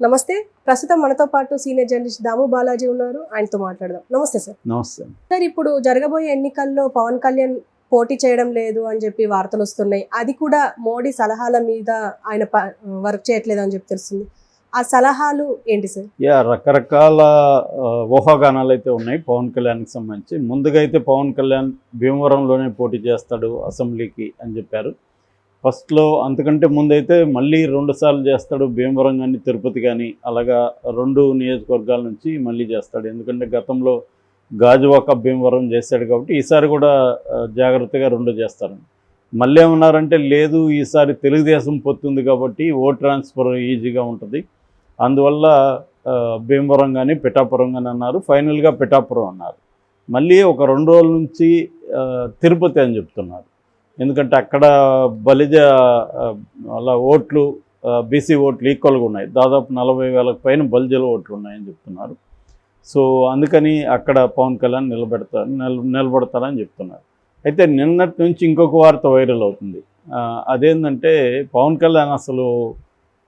నమస్తే. ప్రస్తుతం మనతో పాటు సీనియర్ జర్నలిస్ట్ దాము బాలాజీ ఉన్నారు. ఆయనతో మాట్లాడదాం. నమస్తే సార్. నమస్తే. సార్ ఇప్పుడు జరగబోయే ఎన్నికల్లో పవన్ కళ్యాణ్ పోటీ చేయడం లేదు అని చెప్పి వార్తలు వస్తున్నాయి. అది కూడా మోడీ సలహాల మీద ఆయన వర్క్ చేయట్లేదు అని చెప్పి తెలుస్తుంది. ఆ సలహాలు ఏంటి సార్? యా రకరకాల ఊహాగానాలు అయితే ఉన్నాయి పవన్ కళ్యాణ్కి సంబంధించి. ముందుగా అయితే పవన్ కళ్యాణ్ భీమవరంలోనే పోటీ చేస్తాడు అసెంబ్లీకి అని చెప్పారు. ఫస్ట్లో అంతకంటే ముందైతే మళ్ళీ రెండు సార్లు చేస్తాడు భీమవరం కానీ తిరుపతి కానీ అలాగా రెండు నియోజకవర్గాల నుంచి మళ్ళీ చేస్తాడు. ఎందుకంటే గతంలో గాజువాక భీమవరం చేశాడు కాబట్టి ఈసారి కూడా జాగ్రత్తగా రెండు చేస్తారు. మళ్ళీ ఏమన్నారంటే లేదు ఈసారి తెలుగుదేశం పొత్తుంది కాబట్టి ఓట్ ట్రాన్స్ఫర్ ఈజీగా ఉంటుంది. అందువల్ల భీమవరం కానీ పిఠాపురం కానీ అన్నారు. ఫైనల్గా పిఠాపురం అన్నారు. మళ్ళీ ఒక రెండు రోజుల నుంచి తిరుపతి అని చెప్తున్నారు. ఎందుకంటే అక్కడ బలిజ అలా ఓట్లు బీసీ ఓట్లు ఈక్వల్గా ఉన్నాయి. దాదాపు నలభై వేలకు పైన బలిజల ఓట్లు ఉన్నాయని చెప్తున్నారు. సో అందుకని అక్కడ పవన్ కళ్యాణ్ నిలబెడతారు నిల నిలబడతారని చెప్తున్నారు. అయితే నిన్నటి నుంచి ఇంకొక వార్త వైరల్ అవుతుంది. అదేంటంటే పవన్ కళ్యాణ్ అసలు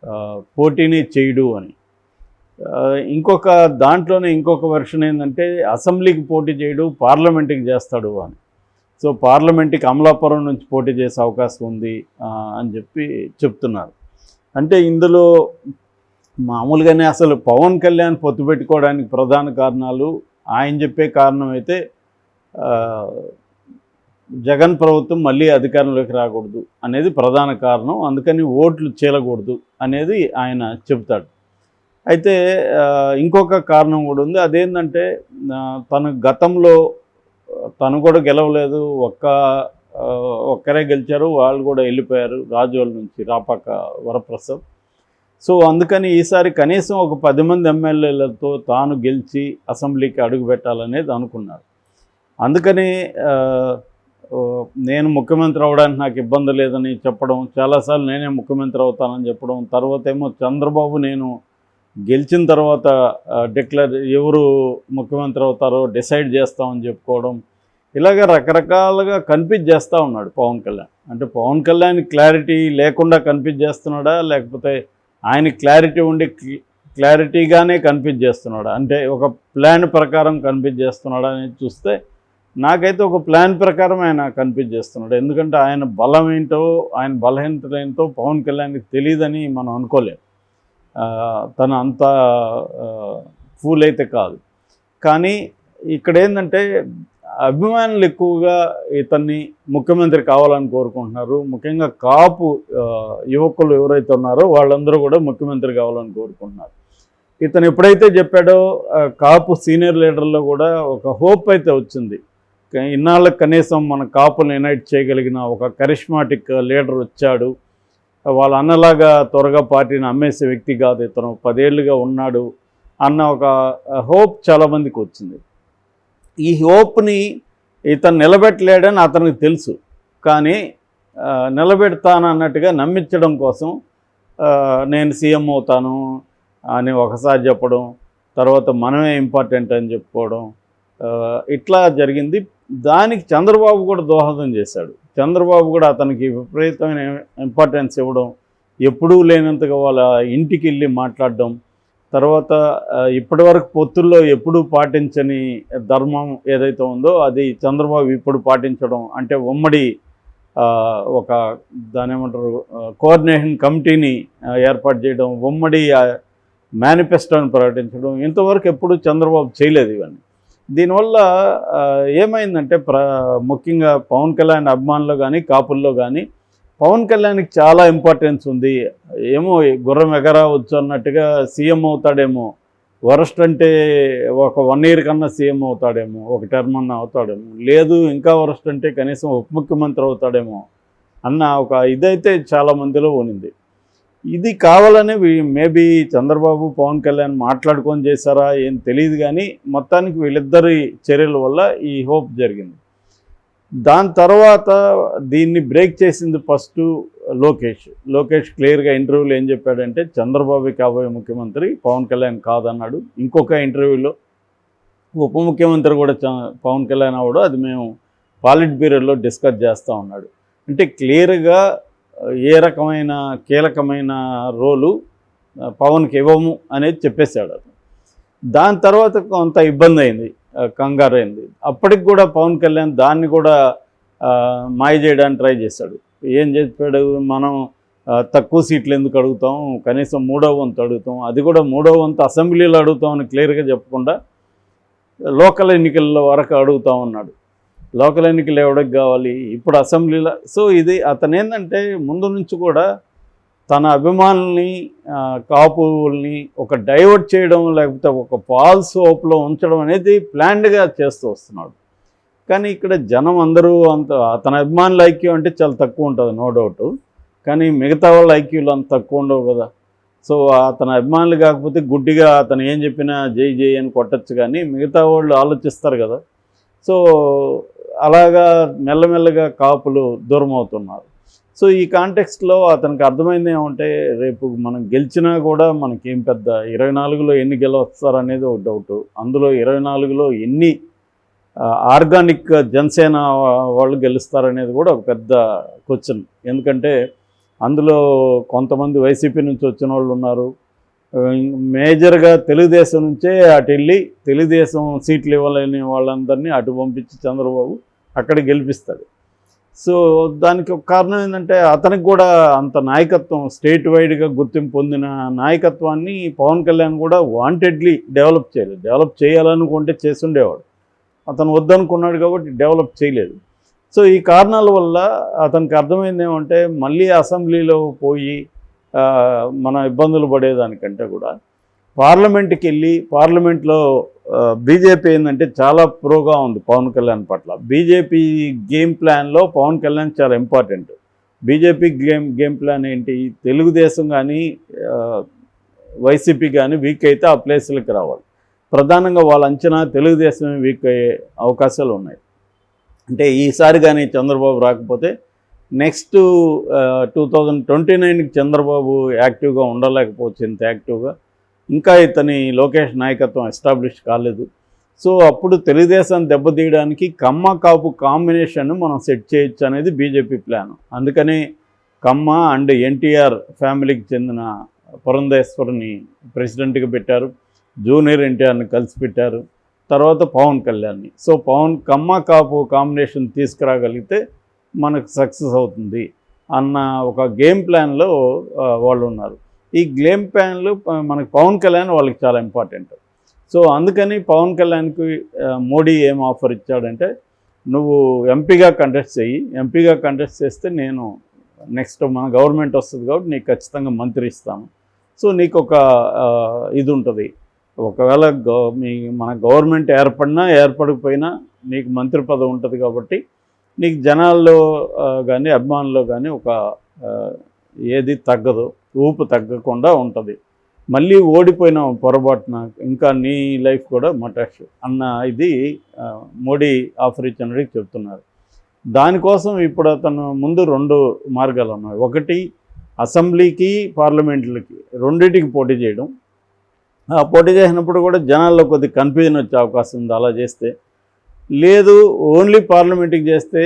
పోటీనే పోటీని చేయడు అని. ఇంకొక దాంట్లోనే ఇంకొక వెర్షన్ ఏంటంటే అసెంబ్లీకి పోటీ చేయడు పార్లమెంట్కి చేస్తాడు అని. సో పార్లమెంట్కి అమలాపురం నుంచి పోటీ చేసే అవకాశం ఉంది అని చెప్పి చెప్తున్నారు. అంటే ఇందులో మామూలుగానే అసలు పవన్ కళ్యాణ్ పొత్తు పెట్టుకోవడానికి ప్రధాన కారణాలు ఆయన చెప్పే కారణం అయితే జగన్ ప్రభుత్వం మళ్ళీ అధికారంలోకి రాకూడదు అనేది ప్రధాన కారణం. అందుకని ఓట్లు చీలకూడదు అనేది ఆయన చెబుతాడు. అయితే ఇంకొక కారణం కూడా ఉంది. అదేంటంటే తను గతంలో తను కూడా గెలవలేదు. ఒక్క ఒక్కరే గెలిచారు. వాళ్ళు కూడా వెళ్ళిపోయారు. రాజోల నుంచి రాపాక వరప్రసాద్. సో అందుకని ఈసారి కనీసం ఒక పది మంది ఎమ్మెల్యేలతో తాను గెలిచి అసెంబ్లీకి అడుగుపెట్టాలనేది అనుకున్నారు. అందుకని నేను ముఖ్యమంత్రి అవ్వడానికి నాకు ఇబ్బంది లేదని చెప్పడం చాలాసార్లు నేనే ముఖ్యమంత్రి అవుతానని చెప్పడం తర్వాత ఏమో చంద్రబాబు నేను గెలిచిన తర్వాత డిక్లేర్ ఎవరు ముఖ్యమంత్రి అవుతారో డిసైడ్ చేస్తామని చెప్పుకోవడం ఇలాగ రకరకాలుగా కన్ఫ్యూజ్ చేస్తూ ఉన్నాడు పవన్ కళ్యాణ్. అంటే పవన్ కళ్యాణ్ క్లారిటీ లేకుండా కన్ఫ్యూజ్ చేస్తున్నాడా? లేకపోతే ఆయన క్లారిటీ ఉండి క్లారిటీగానే కన్ఫ్యూజ్ చేస్తున్నాడా? అంటే ఒక ప్లాన్ ప్రకారం కన్ఫ్యూజ్ చేస్తున్నాడా అని చూస్తే నాకైతే ఒక ప్లాన్ ప్రకారం ఆయన కన్ఫ్యూజ్ చేస్తున్నాడు. ఎందుకంటే ఆయన బలం ఏంటో ఆయన బలహీనత ఏంటో పవన్ కళ్యాణ్కి తెలియదని మనం అనుకోలేం తను అంత ఫూల్ అయితే కాదు. కానీ ఇక్కడ ఏంటంటే అభిమానులు ఎక్కువగా ఇతన్ని ముఖ్యమంత్రి కావాలని కోరుకుంటున్నారు. ముఖ్యంగా కాపు యువకులు ఎవరైతే ఉన్నారో వాళ్ళందరూ కూడా ముఖ్యమంత్రి కావాలని కోరుకుంటున్నారు. ఇతను ఎప్పుడైతే చెప్పాడో కాపు సీనియర్ లీడర్లో కూడా ఒక హోప్ అయితే వచ్చింది. ఇన్నాళ్ళకి కనీసం మన కాపులను యునైట్ చేయగలిగిన ఒక కరిష్మాటిక్ లీడర్ వచ్చాడు. వాళ్ళ అన్నలాగా త్వరగా పార్టీని అమ్మేసే వ్యక్తి కాదు ఇతను. పదేళ్ళుగా ఉన్నాడు అన్న ఒక హోప్ చాలామందికి వచ్చింది. ఈ హోప్ని ఇతను నిలబెట్టలేడని అతనికి తెలుసు. కానీ నిలబెడతానన్నట్టుగా నమ్మించడం కోసం నేను సీఎం అవుతాను అని ఒకసారి చెప్పడం తర్వాత మనమే ఇంపార్టెంట్ అని చెప్పుకోవడం ఇట్లా జరిగింది. దానికి చంద్రబాబు కూడా దోహదం చేశాడు. చంద్రబాబు కూడా అతనికి విపరీతమైన ఇంపార్టెన్స్ ఇవ్వడం ఎప్పుడూ లేనంతగా వాళ్ళ ఇంటికి వెళ్ళి మాట్లాడడం తర్వాత ఇప్పటివరకు పొత్తుల్లో ఎప్పుడూ పాటించని ధర్మం ఏదైతే ఉందో అది చంద్రబాబు ఇప్పుడు పాటించడం అంటే ఉమ్మడి ఒక దాని ఏమంటారు కోఆర్డినేషన్ కమిటీని ఏర్పాటు చేయడం ఉమ్మడి మేనిఫెస్టోని ప్రకటించడం ఇంతవరకు ఎప్పుడు చంద్రబాబు చేయలేదు ఇవన్నీ. దీనివల్ల ఏమైందంటే ప్ర ముఖ్యంగా పవన్ కళ్యాణ్ అభిమానులు కానీ కాపుల్లో కానీ పవన్ కళ్యాణ్కి చాలా ఇంపార్టెన్స్ ఉంది. ఏమో గుర్రం ఎగరవచ్చు అన్నట్టుగా సీఎం అవుతాడేమో. వరస్ట్ అంటే ఒక వన్ ఇయర్ కన్నా సీఎం అవుతాడేమో ఒక టర్మ్ అన్న అవుతాడేమో. లేదు ఇంకా వరస్ట్ అంటే కనీసం ఉప ముఖ్యమంత్రి అవుతాడేమో అన్న ఒక ఇదైతే చాలా మందిలో ఉనింది ఇది కావాలని మేబీ చంద్రబాబు పవన్ కళ్యాణ్ మాట్లాడుకొని చేశారా ఏం తెలియదు కానీ మొత్తానికి వీళ్ళిద్దరి చర్యల వల్ల ఈ హోప్ జరిగింది. దాని తర్వాత దీన్ని బ్రేక్ చేసింది ఫస్ట్ లోకేష్. లోకేష్ క్లియర్గా ఇంటర్వ్యూలో ఏం చెప్పాడంటే చంద్రబాబు కాబోయే ముఖ్యమంత్రి పవన్ కళ్యాణ్ కాదన్నాడు. ఇంకొక ఇంటర్వ్యూలో ఉప ముఖ్యమంత్రి కూడా చ- పవన్ కళ్యాణ్ అవడు అది మేము పాలిట్ బ్యూరోలో డిస్కస్ చేస్తూ ఉన్నాడు. అంటే క్లియర్గా ఏ రకమైన కీలకమైన రోలు పవన్కి ఇవ్వము అనేది చెప్పేశాడు అతను. దాని తర్వాత కొంత ఇబ్బంది అయింది కంగారు అయింది. అప్పటికి కూడా పవన్ కళ్యాణ్ దాన్ని కూడా మాయ చేయడానికి ట్రై చేశాడు. ఏం చెప్పాడు? మనం తక్కువ సీట్లు ఎందుకు అడుగుతాం? కనీసం మూడో వంతు అడుగుతాం. అది కూడా మూడో వంతు అసెంబ్లీలో అడుగుతామని క్లియర్గా చెప్పకుండా లోకల్ ఎన్నికల్లో వరకు అడుగుతామన్నాడు. లోకల్ ఎన్నికలు ఎవరికి కావాలి? ఇప్పుడు అసెంబ్లీలో సో ఇది అతను ఏంటంటే ముందు నుంచి కూడా తన అభిమానుల్ని కాపుల్ని ఒక డైవర్ట్ చేయడం లేకపోతే ఒక ఫాల్స్ హోప్లో ఉంచడం అనేది ప్లాన్డ్గా చేస్తూ వస్తున్నాడు. కానీ ఇక్కడ జనం అందరూ అంత అతని అభిమానుల ఐక్యూ అంటే చాలా తక్కువ ఉంటుంది నో డౌట్. కానీ మిగతా వాళ్ళ ఐక్యూలు అంత తక్కువ ఉండవు కదా. సో అతని అభిమానులు కాకపోతే గుడ్డిగా అతను ఏం చెప్పినా జై జై అని కొట్టచ్చు కానీ మిగతా వాళ్ళు ఆలోచిస్తారు కదా. సో అలాగా మెల్లమెల్లగా కాపులు దూరం అవుతున్నారు సో ఈ కాంటెక్స్ట్లో అతనికి అర్థమైంది ఏమంటే రేపు మనం గెలిచినా కూడా మనకేం పెద్ద ఇరవై నాలుగులో ఎన్ని గెలవస్తారు అనేది ఒక డౌట్. అందులో ఇరవై నాలుగులో ఎన్ని ఆర్గానిక్ జనసేన వాళ్ళు గెలుస్తారనేది కూడా ఒక పెద్ద క్వశ్చన్. ఎందుకంటే అందులో కొంతమంది వైసీపీ నుంచి వచ్చిన వాళ్ళు ఉన్నారు. మేజర్గా తెలుగుదేశం నుంచే అటు వెళ్ళి తెలుగుదేశం సీట్లు ఇవ్వలేని వాళ్ళందరినీ అటు పంపించి చంద్రబాబు అక్కడ గెలిపిస్తాడు. సో దానికి ఒక కారణం ఏంటంటే అతనికి కూడా అంత నాయకత్వం స్టేట్ వైడ్గా గుర్తింపు పొందిన నాయకత్వాన్ని పవన్ కళ్యాణ్ కూడా వాంటెడ్లీ డెవలప్ చేయలేదు. డెవలప్ చేయాలనుకుంటే చేసుండేవాడు అతను వద్దనుకున్నాడు కాబట్టి డెవలప్ చేయలేదు. సో ఈ కారణాల వల్ల అతనికి అర్థమైంది ఏమంటే మళ్ళీ అసెంబ్లీలో పోయి మన ఇబ్బందులు పడేదానికంటే కూడా పార్లమెంట్కి వెళ్ళి పార్లమెంట్లో బీజేపీ ఏంటంటే చాలా ప్రోగా ఉంది పవన్ కళ్యాణ్ పట్ల. బీజేపీ గేమ్ ప్లాన్లో పవన్ కళ్యాణ్ చాలా important. BJP game game plan ఏంటి? తెలుగుదేశం కానీ వైసీపీ కానీ వీక్ అయితే ఆ ప్లేస్లకి రావాలి. ప్రధానంగా వాళ్ళ అంచనా తెలుగుదేశం వీక్ అయ్యే అవకాశాలు ఉన్నాయి. అంటే ఈసారి కానీ చంద్రబాబు రాకపోతే నెక్స్ట్ టూ థౌజండ్ ట్వంటీ నైన్కి చంద్రబాబు యాక్టివ్గా ఉండలేకపోవచ్చు ఇంత యాక్టివ్గా ఇంకా ఇతని లోకేష్ నాయకత్వం ఎస్టాబ్లిష్ కాలేదు. సో అప్పుడు తెలుగుదేశం దెబ్బతీయడానికి కమ్మ కాపు కాంబినేషన్ మనం సెట్ చేయొచ్చు అనేది బీజేపీ ప్లాన్. అందుకని కమ్మ అండ్ ఎన్టీఆర్ ఫ్యామిలీకి చెందిన పురంధేశ్వరిని ప్రెసిడెంట్గా పెట్టారు. జూనియర్ ఎన్టీఆర్ని కలిసి పెట్టారు. తర్వాత పవన్ కళ్యాణ్ని. సో పవన్ కమ్మ కాపు కాంబినేషన్ తీసుకురాగలిగితే మనకు సక్సెస్ అవుతుంది అన్న ఒక గేమ్ ప్లాన్లో వాళ్ళు ఉన్నారు. ఈ గ్లేమ్ ప్యాన్లు మనకు పవన్ కళ్యాణ్ వాళ్ళకి చాలా ఇంపార్టెంట్. సో అందుకని పవన్ కళ్యాణ్కి మోడీ ఏం ఆఫర్ ఇచ్చాడంటే నువ్వు ఎంపీగా కంటెస్ట్ చెయ్యి. ఎంపీగా కంటెస్ట్ చేస్తే నేను నెక్స్ట్ మన గవర్నమెంట్ వస్తుంది కాబట్టి నీకు ఖచ్చితంగా మంత్రి ఇస్తాను. సో నీకు ఒక ఇది ఉంటుంది. ఒకవేళ మీ మన గవర్నమెంట్ ఏర్పడినా ఏర్పడకపోయినా నీకు మంత్రి పదవి ఉంటుంది కాబట్టి నీకు జనాల్లో కానీ అభిమానుల్లో కానీ ఒక ఏది తగ్గదు ఊపు తగ్గకుండా ఉంటుంది. మళ్ళీ ఓడిపోయిన పొరపాటున ఇంకా నీ లైఫ్ కూడా మటాష్. అన్న ఇది మోడీ ఆఫర్ ఇచ్చినడికి చెప్తున్నారు. దానికోసం ఇప్పుడు అతను ముందు రెండు మార్గాలు ఉన్నాయి. ఒకటి అసెంబ్లీకి పార్లమెంట్లకి రెండింటికి పోటీ చేయడం. ఆ పోటీ చేసినప్పుడు కూడా జనాల్లో కొద్ది కన్ఫ్యూజన్ వచ్చే అవకాశం ఉంది అలా చేస్తే. లేదు ఓన్లీ పార్లమెంట్కి చేస్తే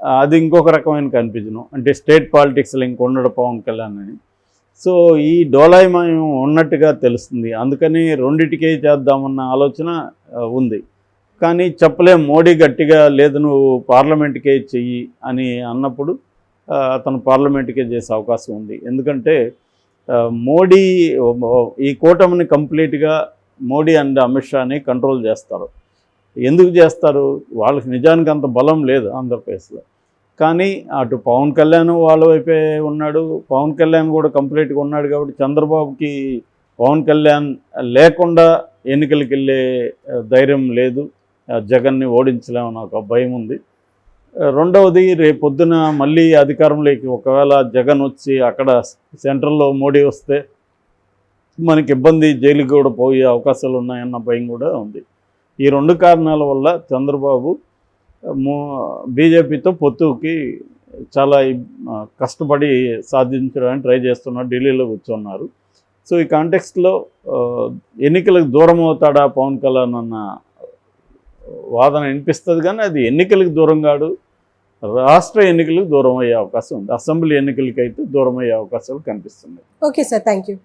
అది ఇంకొక రకమైన కన్ఫ్యూజన్ అంటే స్టేట్ పాలిటిక్స్లో ఇంకొండడు పవన్ కళ్యాణ్ అని. సో ఈ డోలాయమయం ఉన్నట్టుగా తెలుస్తుంది. అందుకని రెండిటికే చేద్దామన్న ఆలోచన ఉంది. కానీ చెప్పలేం మోడీ గట్టిగా లేదు నువ్వు పార్లమెంట్కే చెయ్యి అని అన్నప్పుడు అతను పార్లమెంట్కే చేసే అవకాశం ఉంది. ఎందుకంటే మోడీ ఈ కూటమిని కంప్లీట్గా మోడీ అండ్ అమిత్ షాని కంట్రోల్ చేస్తారు. ఎందుకు చేస్తారు? వాళ్ళకి నిజానికి అంత బలం లేదు ఆంధ్రప్రదేశ్లో. కానీ అటు పవన్ కళ్యాణ్ వాళ్ళ వైపే ఉన్నాడు. పవన్ కళ్యాణ్ కూడా కంప్లీట్గా ఉన్నాడు కాబట్టి చంద్రబాబుకి పవన్ కళ్యాణ్ లేకుండా ఎన్నికలకు వెళ్ళే ధైర్యం లేదు. ఆ, జగన్ని ఓడించలేమని ఒక భయం ఉంది. రెండవది రేపొద్దున మళ్ళీ అధికారంలోకి ఒకవేళ జగన్ వచ్చి అక్కడ సెంట్రల్లో మోడీ వస్తే మనకి ఇబ్బంది జైలుకి కూడా పోయే అవకాశాలు ఉన్నాయన్న భయం కూడా ఉంది. ఈ రెండు కారణాల వల్ల చంద్రబాబు బీజేపీతో పొత్తుకి చాలా కష్టపడి సాధించడానికి ట్రై చేస్తున్నారు ఢిల్లీలో కూర్చున్నారు. సో ఈ కాంటెక్స్ట్లో ఎన్నికలకు దూరం అవుతాడా పవన్ కళ్యాణ్ అన్న వాదన వినిపిస్తుంది కానీ అది ఎన్నికలకు దూరం కాడు రాష్ట్ర ఎన్నికలకు దూరం అయ్యే అవకాశం ఉంది. అసెంబ్లీ ఎన్నికలకైతే దూరం అయ్యే అవకాశాలు కనిపిస్తున్నాయి. Okay sir thank you